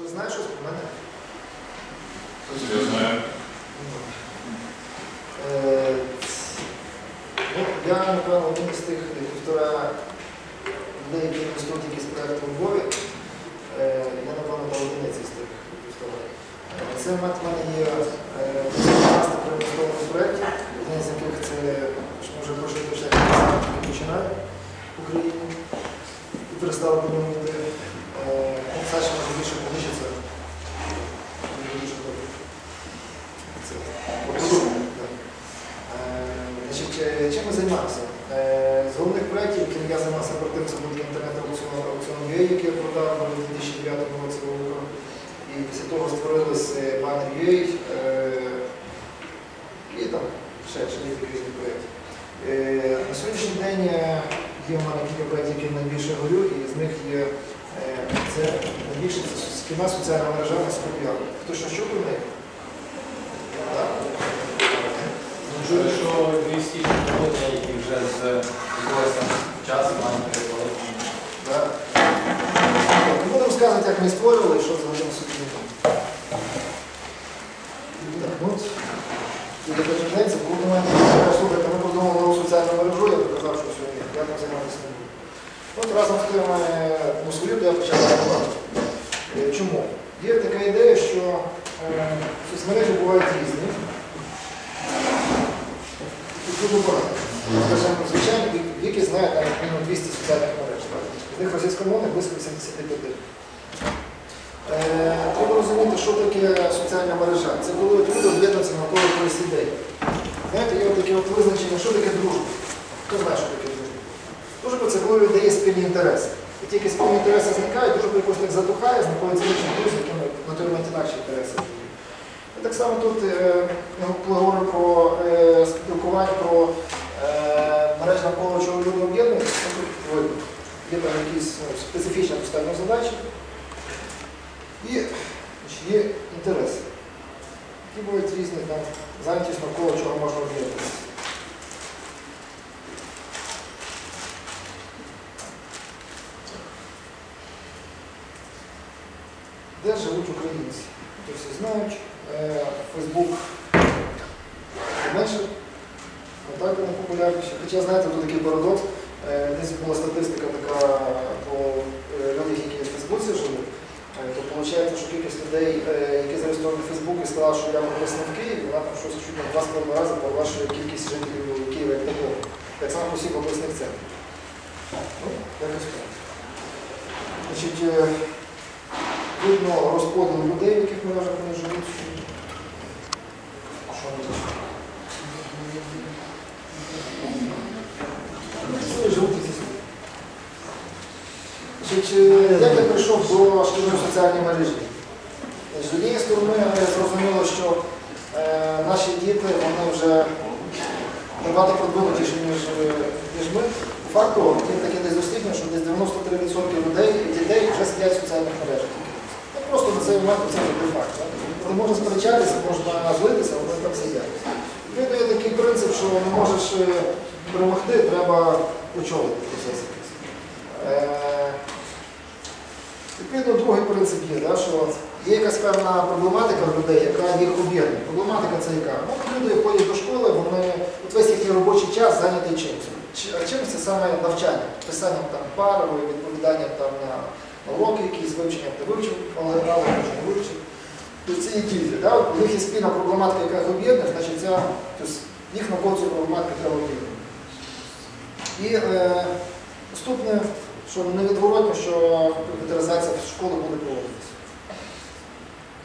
Хтось знає щось про мене? Я знаю. Е, Ну, я, напевно, один із тих півтора людей, які інвестують якісь проєкти у Львові. Е, Я, напевно, та одиниця з тих півтора. Е, Це в мене є е, 15 проінвестованих проєктів, один з яких це, що може точно який починає в Україні і перестали подумати. Ну, Саша може більше так. Е, е, чим ми займалися? Е, З головних проєктів, яким я займався перед тим, це був інтернет-аукціон аукціон UA, який я продав у 2009 році Лугу. І після того створилися банер UA і там ще, ще декілька різних проєктів. На сьогоднішній день є в мене кілька проєктів, які найбільше горю, і з них є це найбільше це шкільна соціальна мережа на Скоп'ян. Хто що що про неї? Так? Чую, що львівські технології, які вже з якогось часу мають перекладати. Так. Не буду розказувати, як ми створювали і що взагалі на суді. Так, ну, от, і до тенденції, коли сказали, слухайте, ми подумали нову соціальну мережу, я доказав, що сьогодні я там займатися не буду. От разом з тим мозголів я почав працювати. Е, Чому? Є така ідея, що е, соцмережі бувають різні. Скажімо, звичайно, віки знає там мінімум 200 соціальних мереж. З них російськомовних близько 85. Е, Треба розуміти, що таке соціальна мережа. Це коли люди об'єднуються навколо якоїсь ідеї. Знаєте, є таке визначення, що таке дружба. Хто знає, що таке дружба? Дружба це коли у є спільні інтереси. І тільки спільні інтереси зникають, дружба якось так затухає, знаходиться інші друзі, якими на інакші інтереси. І так само тут е, ми говоримо про е, спілкування, про е, мережі навколо об'єднуються. Ну, тут Є там якісь ну, специфічні поставлені задачі. І є інтереси, які бувають різні там, зайнятість навколо чого можна об'єднатися. Де живуть українці? То всі знають, е, Фейсбук менше, контакти не популярніші. Хоча, знаєте, тут такий парадокс. Е, Десь була статистика така по е, людях, які в Фейсбуці живуть. Е, То виходить, що кількість людей, е, які зареєстровані в Фейсбуці, сказала, що я написана в Києві, вона там щось чуть в два з половиною рази перевищує кількість жителів Києва як такого. Так само всіх обласних центрів. Ну, якось так. Значить, е, видно розподіл людей, в яких мережах вони живуть. Що Значить, е, як я прийшов до шкільної соціальної мережі? З однієї сторони, е, зрозуміло, що е, наші діти вони вже набагато продвинутіші, ніж, е, ніж ми. Факту, є таке десь дослідження, що десь 93% людей, дітей вже сидять в соціальних мережах. Ну, просто на цей момент це не факт. Ти можна сперечатися, можна злитися, але там сидять. Відповідно, є такий принцип, що не можеш е, перемогти, треба очолити процес. Е, Відповідно, другий принцип є, що є якась певна проблематика в людей, яка їх об'єднує. Проблематика це яка? Ну, люди ходять до школи, вони от весь їхній робочий час зайнятий чимось. А чимось це саме навчання, писанням там пар, відповіданням там на уроки якісь, вивченням ти вивчив, алгебрали, може не вивчив. Тобто це є діти. Да? У них є спільна проблематика, яка їх об'єднує, значить ця, тобто їх навколо цієї проблематики треба об'єднувати. І е, наступне, що невідворотно, що комп'ютеризація школи буде проводитися.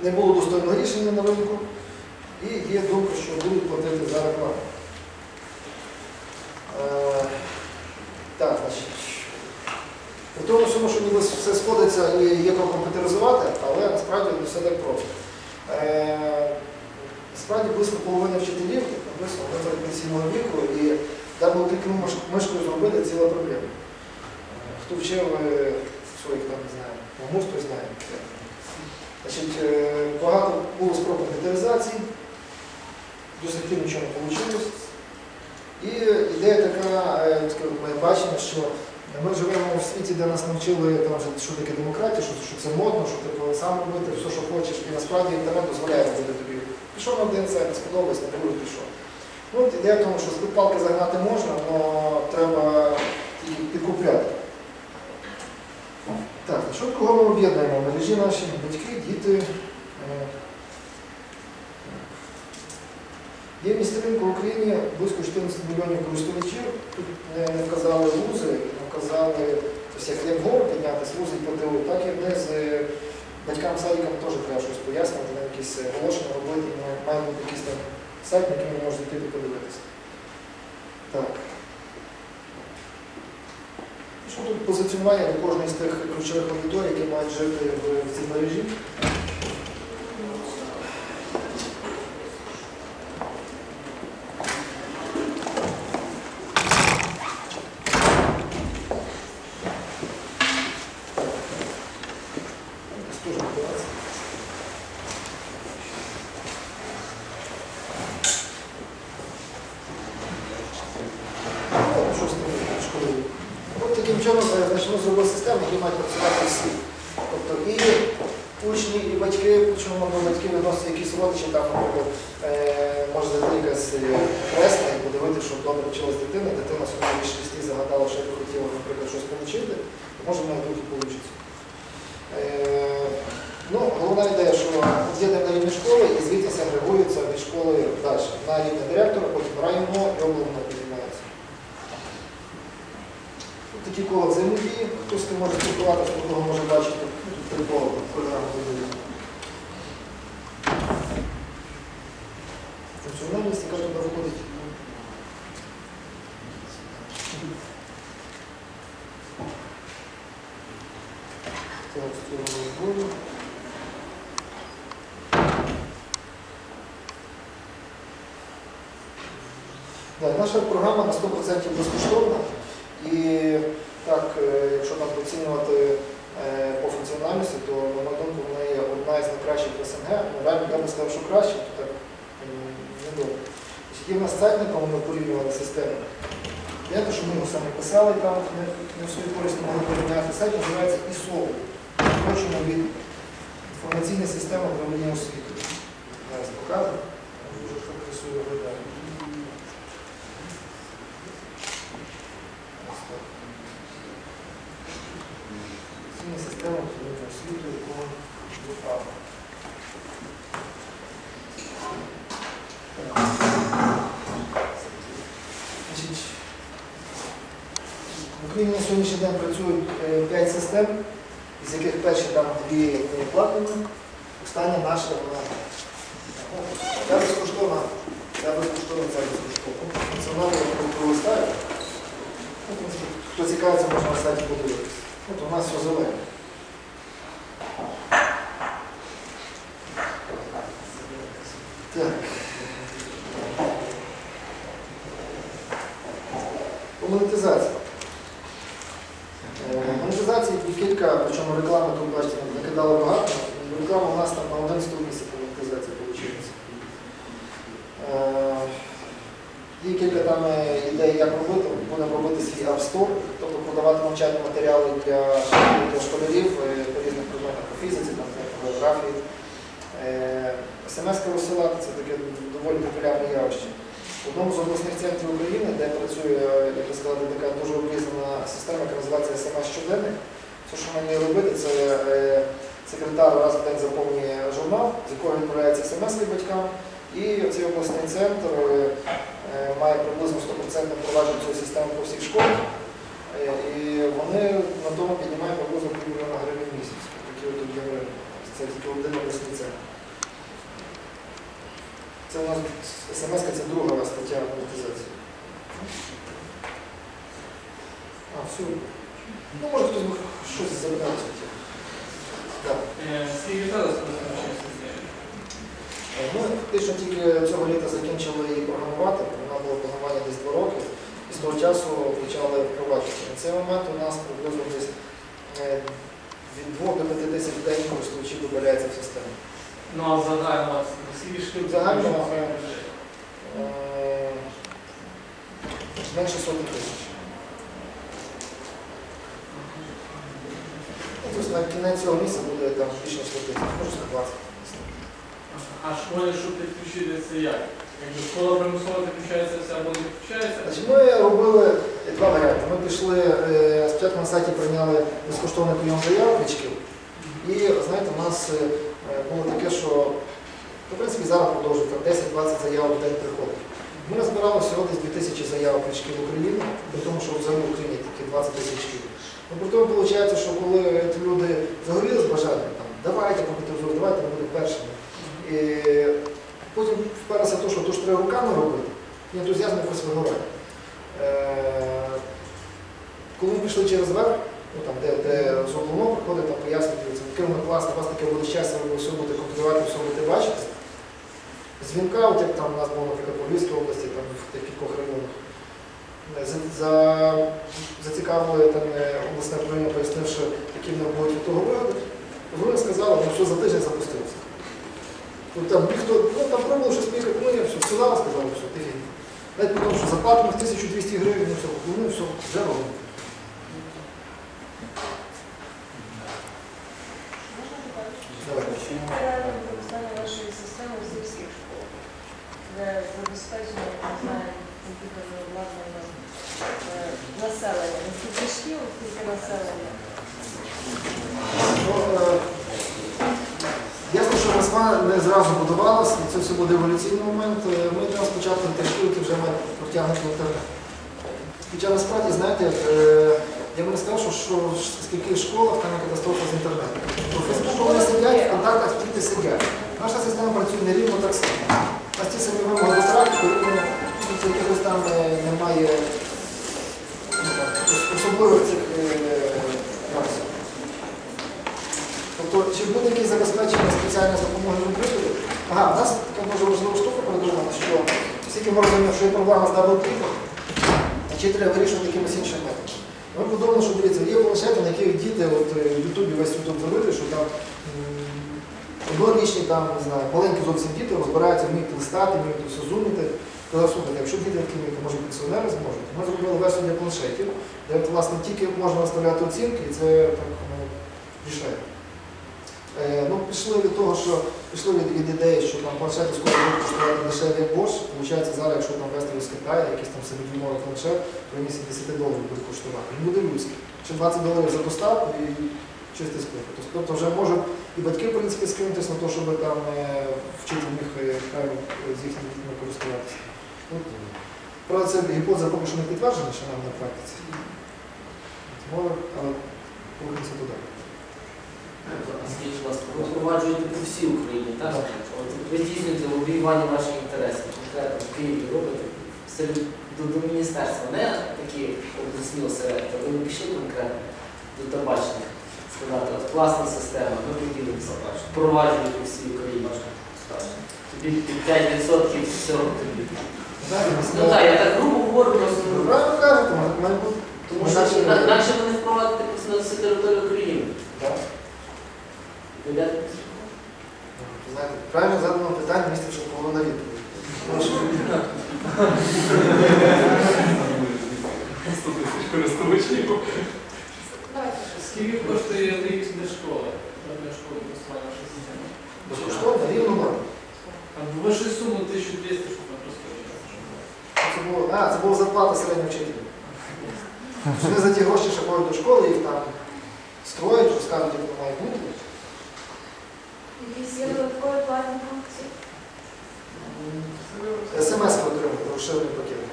Не було достойного рішення на ринку, і є думка, що будуть платити за рекламу. Е, так, значить. При тому всьому, що ніби все сходиться і є про комп'ютеризувати, але насправді не все так просто. Е, Насправді близько половини вчителів близько пенсійного віку, і було тільки миш- мишкою зробити ціла проблема. Е, Хто вчив е, своїх там, не знаю, мамусь, хтось знає. Значить, е, багато було спроб комп'ютеризації, до сих нічого не вийшло. І ідея така, е, моє бачення, що ми живемо в світі, де нас навчили там, що таке демократія, що, що це модно, що ти повинен сам робити все, що хочеш. І насправді інтернет дозволяє робити тобі. Пішов на один сайт, не сподобалось, на другий пішов. Ну, от ідея в тому, що з палки загнати можна, але треба тільки підкупляти. Так, що кого ми об'єднуємо? Мережі наші батьки, діти. е, Є місцевинка в Україні близько 14 мільйонів користувачів. Тут не, вказали вузи, не вказали, тобто як є вгору піднятися вузи і ПТУ, так і вниз е, батькам садикам теж треба щось пояснити, на якісь е, оголошення робити, має бути якийсь там сайт, на який ви можете йти і подивитися. Так. Що тут позиціонування до кожної з тих ключових аудиторій, які мають жити в, в цій мережі? Ось теж мотивація. Ну, Щось там шкодую. Значить, ми зробили систему, які мають працювати всі. Тобто і учні, і батьки, причому можливо, батьки відносять якісь родичі, там, наприклад, е, може зайти якась е, і подивитися, щоб добре вчилась дитина, дитина сьогодні в шести загадала, що я хотіла, наприклад, щось отримати, то може в неї вдруг і вийде. Ну, головна ідея, що об'єднуємо на рівні школи і звідти сегрегуються від школи далі. На рівні директора, потім районо і обласно Тут кола взаємодії, хто з може спілкуватися, хто може бачити. Тут три кола програми виділені. Функціональність, яка туди входить. Так, з цього розбору. Наша програма на 100% безкоштовна. І так, е, якщо там оцінювати е, по функціональності, то, на мою думку, вона є одна із найкращих СНГ. Реально, я би сказав, що краще, то так не добре. Є в нас якому ми порівнювали систему. Я те, що ми його самі писали, там не, в свою користь могли порівняти. Сайт називається ІСОВ. Хочемо від інформаційної системи управління освіти. Зараз покажу. Дуже що красиво виглядає. Ось так. Інформаційна система управління освіти, якого виправа. Значить, в Україні на сьогоднішній працюють 5 систем, із яких перші там дві є платними, остання наша вона. Ця безкоштовна, ця безкоштовна, ця безкоштовна. Функціонально пролистаю. Ну, в Хто цікавиться, можна на сайті подивитися. От у нас все зелене. Так. По монетизації. Е, Монетизації є кілька, причому реклами тут бачите, накидали багато. Реклама у нас там на 11 місці по монетизації вийшла. Є кілька там е, ідей, як робити. Будемо робити свій App Store, тобто продавати навчальні матеріали для, школярів- для школярів е, по різних предметах по фізиці, там, по географії. СМС розсилати це таке доволі популярне явище. В одному з обласних центрів України, де працює, як ви сказали, така дуже обрізана система, яка називається СМС щоденник. Все, що це е, секретар раз в день заповнює журнал, з якого відправляється смс батькам. І цей обласний центр е, має приблизно 100% впровадження цієї системи по всіх школах. Е, І вони на тому піднімають приблизно півмільйона гривень в місяць. Такі от об'єми. Це тільки один обласний центр. Це у нас смс це друга стаття монетизації. А, все. Ну, може хтось щось запитати. Так. Скільки зараз? Ми фактично тільки цього літа закінчили її програмувати, вона була програмування десь два роки, і з того часу почали впроваджувати. На цей момент у нас приблизно десь е, від 2 до 5 тисяч в день користувачів додається в систему. Ну, а загально скільки? Загально, менше сотні тисяч. Ну, тобто на кінець цього місяця буде там більше ніж 100 тисяч, може 120. А школі, щоб підключити це як? Якщо школа примусово підключається, вся або не підключається? Значить, ми робили два варіанти. Ми пішли, е, спочатку на сайті прийняли безкоштовний прийом заяв батьків. І знаєте, у нас е, було таке, що в принципі зараз продовжують 10-20 заяв в день приходить. Ми назбирали всього десь 2000 заяв від шкіл України, при тому, що взагалі в Україні тільки 20 тисяч шкіл. Ну, при тому виходить, що коли люди загоріли з бажанням, там, давайте комп'ютеризуємо, давайте ми будемо першими. І потім вперлося те, що то, що треба руками робити, і ентузіазм якось вигорає. Е, Коли ми пішли через верх, ну, там, де, де з головного приходить там пояснити, це керівник клас, у вас таке буде щастя, ви все будете контролювати, все будете бачити. Дзвінка, от як там у нас було, наприклад, по Львівській області, там в декількох районах. Е, За, за, зацікавили там е, обласне управління, пояснивши, які в них будуть від того вигоди. Вони сказали, ну все за тиждень запустилося. От там ніхто, ну там пробував щось поїхати, ну я все, сказали, все, тихенько. Навіть по тому, що заплатимо 1200 гривень, ну все, ну все, вже робимо. Давай. Чи є порядок використання вашої системи в сільських школах, де забезпечення, я не знаю, комп'ютерним обладнанням е, населення, не скільки шкіл, скільки населення? Ну, е, Ясно, що Москва не зразу будувалася, і це буде еволюційний момент. Е, Ми йдемо спочатку які вже протягнути інтернет. Хоча насправді, знаєте, е, я би не сказав, що, що в школах там катастрофа з інтернетом. Професійні школи сидять, в контактах діти сидять. Наша система працює не рівно так само. У нас ті самі вимоги до трафіку, якихось там е, немає ну, там, ос- особливих цих е. Тобто, чи буде якісь забезпечення спеціальної допомоги? Ага, у нас дуже важлива штука придумана, що оскільки ми розуміємо, що є проблема з даблкліком, чи треба вирішувати якимось іншим методом. Ми подумали, що дивіться, є планшети, на яких діти, от е, в Ютубі весь Ютуб завели, що там однорічні, там, не знаю, маленькі зовсім діти розбираються, вміють листати, вміють все зуміти. Сказав, слухайте, якщо діти такі вміють, то може пенсіонери зможуть. Ми зробили версію для планшетів, де власне тільки можна виставляти оцінки, і це так ну, рішає. Е, ну, пішли від того, що пішли від, від ідеї, що там планшети скоро будуть коштувати дешеві як Bosch. Получається, зараз, якщо там вести з Китаю, якийсь там середньомовий планшет, то він 70 доларів буде коштувати. Він буде людський. Ще 20 доларів за доставку і чистий склад. Тобто вже можуть і батьки, в принципі, скинутися на те, щоб там е, вчити них е, правильно з їхніми дітьми користуватися. Ну, Правда, це гіпотеза поки що не підтверджена, що нам на практиці. Але рухається туди. Скажіть, будь ласка, ви впроваджуєте по всій Україні, так? От ви здійснюєте лобіювання ваших інтересів, конкретно в Києві робите серед до, до міністерства, не такі обласні осередки, ви не пішли конкретно до табачних, сказати, от класна система, ми поділимося, впроваджуєте по всій Україні. Тобі під 5% всього тобі. Ну так, я так грубо говорю, просто ну, правильно кажете, має бути. тому що інакше інакше ви не впровадите на всю територію України. Знаєте, правильно задано питання, містить, що половина відповідь. Тому що 100 тисяч користувачів. Скільки коштує рік для школи? Для школи користування вашої системи? безкоштовно, рівно норм. Там вищу суму 1200, щоб ми просто Це а, це була зарплата середнього вчителя. Вони за ті гроші ще ходять до школи, їх там строять, розказують, як воно має бути. Якісь є додаткові платні функції? СМС отримати, розширений пакет.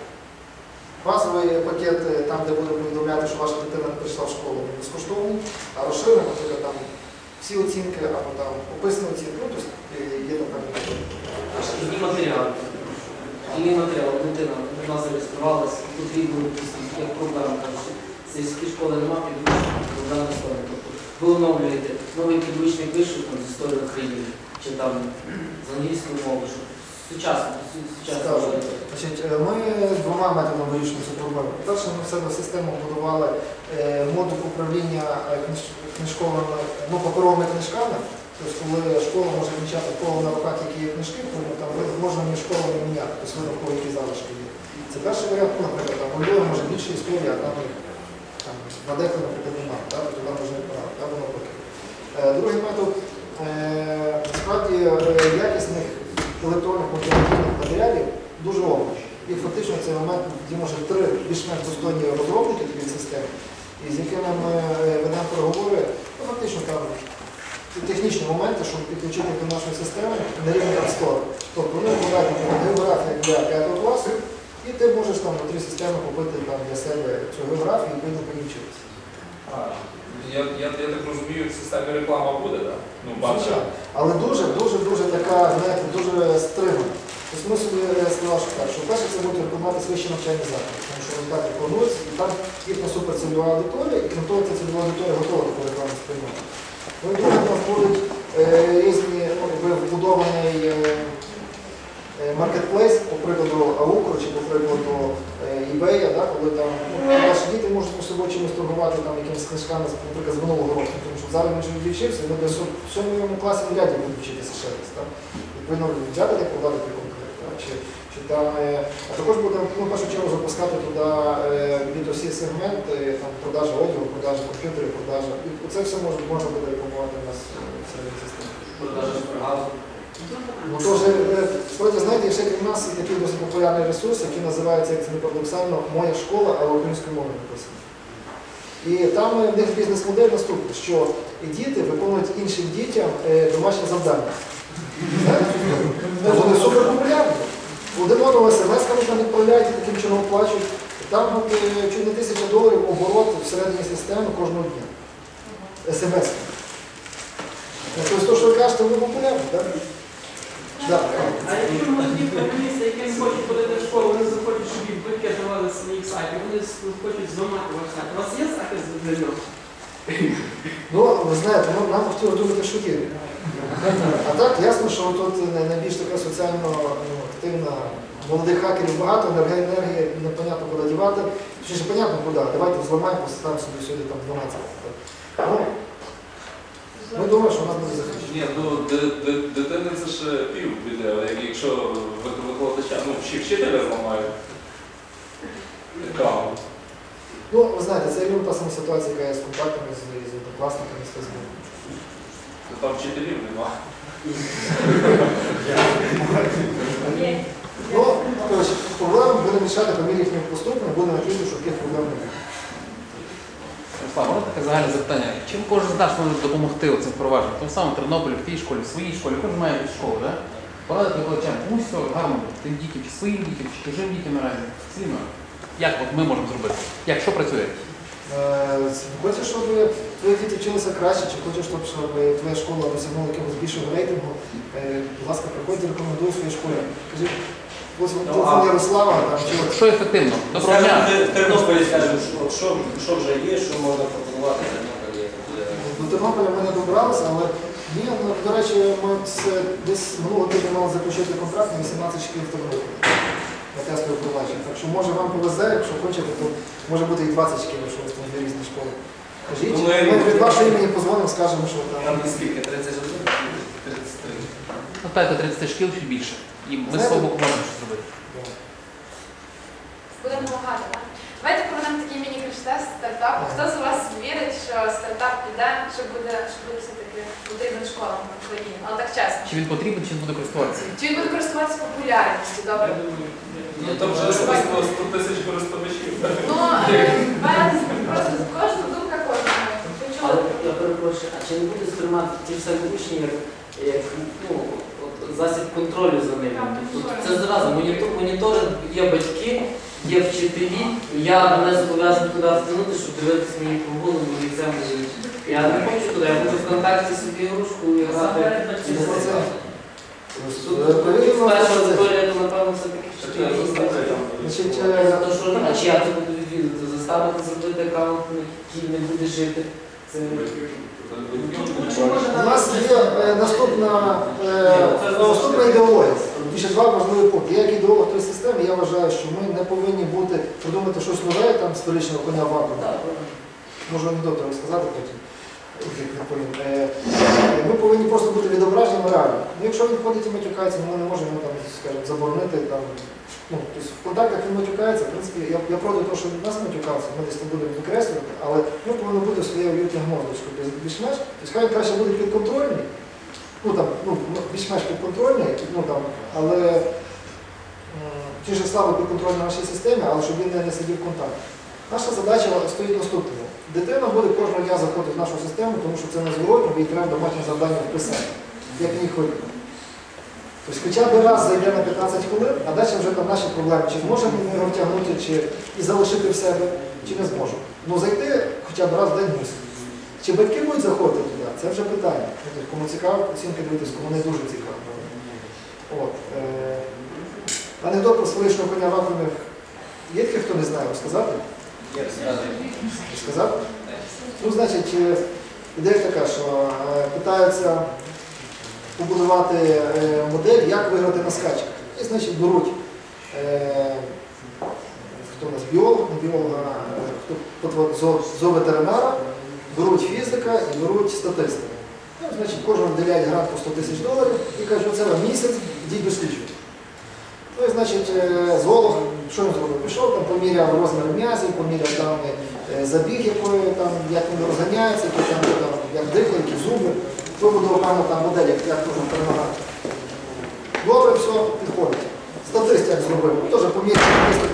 Базовий пакет, е, там, де буде повідомляти, що ваша дитина прийшла в школу, він безкоштовний, а розширений, наприклад, там всі оцінки або там описані оцінки, ну, тобто е, є там певні. Шкільні матеріали. Шкільні матеріали, дитина до нас зареєструвалася, потрібно якісь як проблема. Кажуть, сільські школи немає підручників, проблема історія. Ви оновлюєте новий підручник вийшов з історії України, чи там з англійської мови, щоб сучасно, сучасно. Значить, е, ми двома методами вирішуємо цю проблему. По-перше, ми в себе систему будували е, модуль управління е, книжковими, ну, паперовими книжками. Тобто, коли школа може відмічати, в кого на руках які є книжки, тому там можна між школами міняти, тобто видно, в кого які залишки є. Це перший варіант, наприклад, там у Львові може більше історії, а там на дехто, наприклад, немає, тобто там може не правда, або навпаки. Е, Другий метод, насправді е, якісних електронних мультимедійних матеріалів дуже обмаль. І фактично в цей момент є може три більш-менш достойні розробники таких систем, з якими ми е, ведемо переговори, ну, фактично там технічні моменти, щоб підключити до нашої системи на рівні App Тобто вони вкладають географію для 5 класу, і ти можеш там внутрі системи купити там для себе цю географію і повчитися. А, Я, я, я так розумію, в системі реклама буде, так? Ну, бачу. Звичайно. Але дуже, дуже, дуже така, знаєте, дуже стримана. Тобто ми собі е, сказали, що так, що перше це будуть рекламувати вищі навчальні заклади, тому що вони так рекламуються, і там їхня суперцільова аудиторія, і крім того, ця цільова аудиторія готова таку рекламу сприймати. Ну і друге, нас будуть е, різні ну, якби е, е, маркетплейс, по прикладу Аукро чи по прикладу е, eBay, да, коли там ну, ваші діти можуть між собою чимось торгувати там якимись книжками, наприклад, з минулого року, тому що зараз він же відвчився, ми в сьомому класі вряд ли будуть вчитися ще раз. Так? Відповідно, взяти як продати конкурент. Чи, чи там, е, а також будемо ну, в першу чергу запускати туди е, B2C сегмент, е, там, продажа одягу, продажа комп'ютерів, продажа. І це все може, можна буде рекламувати у нас в середній системі. Продажа Ну, то е, справді, знаєте, ще крім нас є такий досить популярний ресурс, який називається, як це не парадоксально, Моя школа, але українською мовою написано. І там е, в них бізнес-модель наступна, що діти виконують іншим дітям е, домашні завдання. Ну, Вони супер популярні. Один одного смс-ками там відправляють і таким чином оплачують. Там чуть не тисяча доларів оборот всередині системи кожного дня. СМС. Тобто, то, що ви кажете, ви популярні, так? А якщо молоді програмісти, не хочуть ходити в школу, вони захочуть, щоб їм батьки давали своїх сайтів, вони хочуть зламати ваш сайт. У вас є захист для нього? Ну, ви знаєте, ну, нам думати, що є. А так, ясно, що тут найбільш така соціально ну, активна молодих хакерів багато, енергії, енергії непонятно куди дівати. Ж понятно куди, давайте зламаємо, поставимо собі сюди там 12. Ну, ми думаємо, що нас буде захищено. Ні, ну ди- ди- дитини це ж пів біди, але як- якщо ви- викладача, ну вчи- вчителя зламають. Екрану. Ну, ви знаєте, це рівно та сама ситуація, яка є з контактами з, з однокласниками, з Фейсбуком. То там вчителів немає. Є. Ну, коротше, проблеми будемо рішати по мірі їхнього поступлення, будемо надіятися, що таких проблем не буде. Ярослав, можна таке загальне запитання? Чим кожен з нас може допомогти оцим впровадженням? Тому самому Тернополі, в тій школі, в своїй школі, кожен має якусь школу, так? Порадити викладачам, комусь все гарно тим дітям, чи своїм дітям, чи чужим дітям наразі. Сильно. Як от ми можемо зробити? Як що працює? Е, Хочеш, щоб твої діти вчилися краще, чи хочеш, щоб, твоя школа досягнула якогось більшого рейтингу, е, будь ласка, приходьте, рекомендуй своїй школі. Кажи, Ну, телефон а- Ярослава, там, чи Що ефективно? Доброго в Тернополі скажемо, що, от що, що вже є, що можна пропонувати Тернополі. до Тернополя ми не добралися, але ні, ну, до речі, ми це десь минулого тижня мали заключити контракт на 18 шкіл в Тернополі на тестове провадження. Так що може вам повезе, якщо хочете, то може бути і 20 шкіл, якщо у вас там дві різні школи. Кажіть, Ну, ми- ми від вашого імені позвонимо, скажемо, що Там там. наскільки 31? 33. Ну, так, 30 шкіл чи більше. І ми з свого боку можемо щось зробити. Будемо допомагати, так? Давайте проведемо такий міні-краш-тест стартапу. Хто з вас вірить, що стартап піде, що буде, що буде все-таки потрібен школам в Україні? Але так чесно. Чи він потрібен, чи він буде користуватися? Чи він буде користуватися популярністю? Добре. Я думаю, Ну там вже 100 100 тисяч користувачів. Ну, е, без просто кожна думка кожного. Ви я перепрошую, а чи не буде сприймати ті самі учні, як, ну, засіб контролю за ними? Тобто це зразу монітор, моніторинг, є батьки, є вчителі, і я мене зобов'язаний туди втягнути, щоб дивитися мої прогули, мої екзамени. Я не хочу туди, я буду ВКонтакті собі грушку і грати. і перша аудиторія, то напевно все-таки вчителі. А чи я тут буду відвідати, заставити зробити аккаунт, який не буде жити. У нас є е, наступна, е, наступна ідеологія. Більше два важливі пункти. Як ідеолог тої системи, я вважаю, що ми не повинні бути придумати щось нове, там столичного коня так. Можу анекдот розказати потім. Не е, ми повинні просто бути відображеними реально. Ну, якщо він ходить і матюкається, ми не можемо там, скажімо, заборонити там. Ну, тобто в контактах він матюкається, в принципі, я, я проти того, що нас матюкався, ми десь там будемо викреслювати, але ми повинні бути в своїй уютній гноздочку. Тобто більш-менш, тобто хай краще буде підконтрольний, ну там, ну, більш-менш підконтрольний, ну там, але ті ж слабо підконтрольний нашій системі, але щоб він не, не сидів в контакті. Наша задача стоїть наступною. Дитина буде кожного дня заходити в нашу систему, тому що це незворотно, їй треба домашнє завдання вписати, як ній ходити. Тобто хоча б раз зайде на 15 хвилин, а далі вже там наші проблеми, чи зможемо ми його втягнути, чи і залишити в себе, чи не зможемо. Ну зайти хоча б раз в день мусить. Чи батьки будуть заходити туди, це вже питання. Кому цікаво, оцінки дивитись, кому не дуже цікаво. От, е... Анекдот про своличного коня вакуумних. Є таке, хто не знає, розказати? Сказати? Ну, значить, е, ідея така, що е, питаються побудувати е, модель, як виграти на скачках. І, значить, беруть хто у нас біолог, не біолога, хто зо- зооветеринара, беруть фізика і беруть статистику. Ну, значить, кожен виділяє грант по 100 тисяч доларів і кажуть, оце вам місяць, йдіть досліджуйте. Ну і значить, е, зоолог, що він зробив? Пішов, там поміряв розмір м'язів, поміряв там е, забіг, якої там, як він розганяється, який там, там, як дихає, які зуби, вибудував певну там модель, як, можна перемагати. Добре, все, підходить. Статист як зробив. Теж поміряв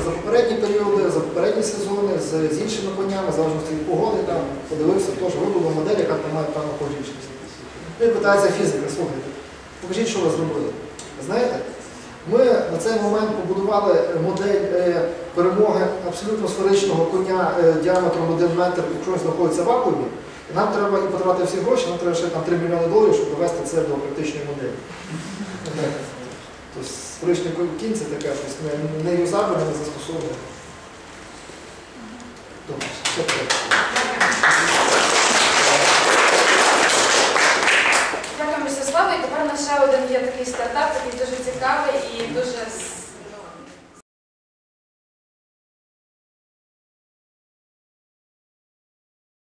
за попередні періоди, за попередні сезони, з, з іншими конями, в залежності від погоди, там, подивився, теж вибудував модель, яка там має певну погоджність. Він питається фізика, слухайте, покажіть, що ви зробили. Знаєте, ми на цей момент побудували модель е, перемоги абсолютно сферичного коня е, діаметром 1 метр, якщо він знаходиться в вакуумі. І Нам треба і потратити всі гроші, нам треба ще там 3 мільйони доларів, щоб довести це до практичної моделі. Тобто сферичний кінь це таке щось не, не юзабельне, не застосоване. Добре, таке. Дякую, Мстиславе. І тепер у нас ще один є такий стартап, такий цікаве і дуже